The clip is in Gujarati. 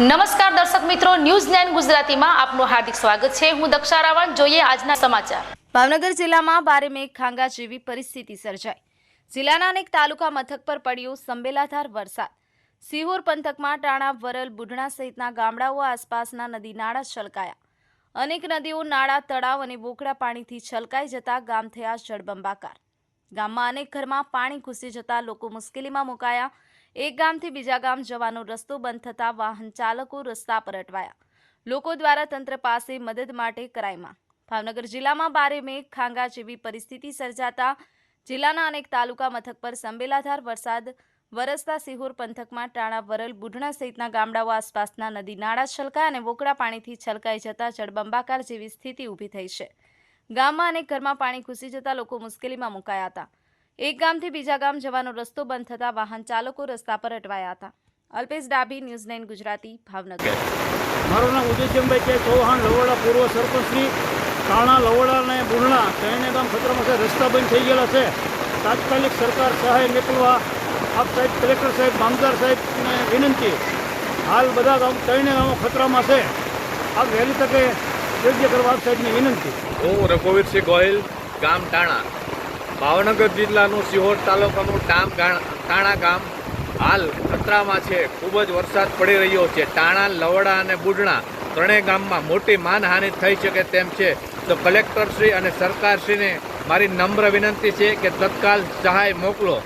નમસ્કાર દર્શક મિત્રો ન્યૂઝ નાઇન ગુજરાતીમાં આપનું હાર્દિક સ્વાગત છે. હું દક્ષા રાવણ જોઈએ આજના સમાચાર. ભાવનગર જિલ્લામાં ભારે મેઘ ખાંગા જેવી પરિસ્થિતિ સર્જાઈ. જિલ્લાના અનેક તાલુકા મથક પર પડ્યો સંબેલાધાર વરસાદ. સિહોર પંથકમાં ટાણા, વરલ, બુઢણા સહિતના ગામડાઓ આસપાસના નદી નાળા છલકાયા. અનેક નદીઓ નાળા, તળાવ અને બોકડા પાણીથી છલકાઈ જતા ગામ થયા જળબંબાકાર. ગામમાં અનેક ઘરમાં પાણી ઘૂસી જતા લોકો મુશ્કેલીમાં મુકાયા. એક ગામથી બીજા ગામ જવાનો રસ્તો બંધ થતાં વાહન ચાલકો રસ્તા પર અટવાયા. લોકો દ્વારા તંત્ર પાસે મદદ માટે કરાઈ ભાવનગર જિલ્લામાં બારે મેઘ, ખાંગા જેવી પરિસ્થિતિ સર્જાતા જિલ્લાના અનેક તાલુકા મથક પર સંબેલાધાર વરસાદ, વરસતા સિહોર પંથકમાં ટાણા, વરલ, બુઢણા સહિતના ગામડાઓ આસપાસના નદી નાળા છલકાય અને વોકડા પાણીથી છલકાઈ જતા જળબંબાકાર જેવી સ્થિતિ ઊભી થઈ છે. ગામમાં અનેક ઘરમાં પાણી ઘૂસી જતા લોકો મુશ્કેલીમાં મુકાયા હતા. એક ગામથી બીજા ગામ જવાનો રસ્તો બંધ થતા વાહન ચાલકો રસ્તા પર અટવાયા હતા. Alpesh Dabhi news nine Gujarati Bhavnagar. મારું નામ ઉદયચંદભાઈ કે ચૌહાણ લવોડા પૂર્વ સરપંચશ્રી કાણા લવડા અને બુરણા ત્રણે ગામ ખતરામાં છે રસ્તા બંધ થઈ ગયેલા છે. તાત્કાલિક સરકાર સહાય મોકલવા આપ સાહેબ કલેક્ટર સાહેબ મામદાર સાહેબને વિનંતી. હાલ બધા ગામ ત્રણે ગામો ખતરામાં છે. આપ વહેલી તકે યોગ્ય કરવા આપ સાહેબને વિનંતી. હું રઘુવીરસિંહ ગોહિલ ગામ ટાણા. ભાવનગર જિલ્લાનું સિહોર તાલુકાનું ટામ ટાણા ગામ હાલ ખતરામાં છે. ખૂબ જ વરસાદ પડી રહ્યો છે. ટાણા, લવડા અને બુડણા ત્રણેય ગામમાં મોટી માનહાનિ થઈ શકે તેમ છે. તો કલેક્ટરશ્રી અને સરકારશ્રીને મારી નમ્ર વિનંતી છે કે તત્કાલ સહાય મોકલો.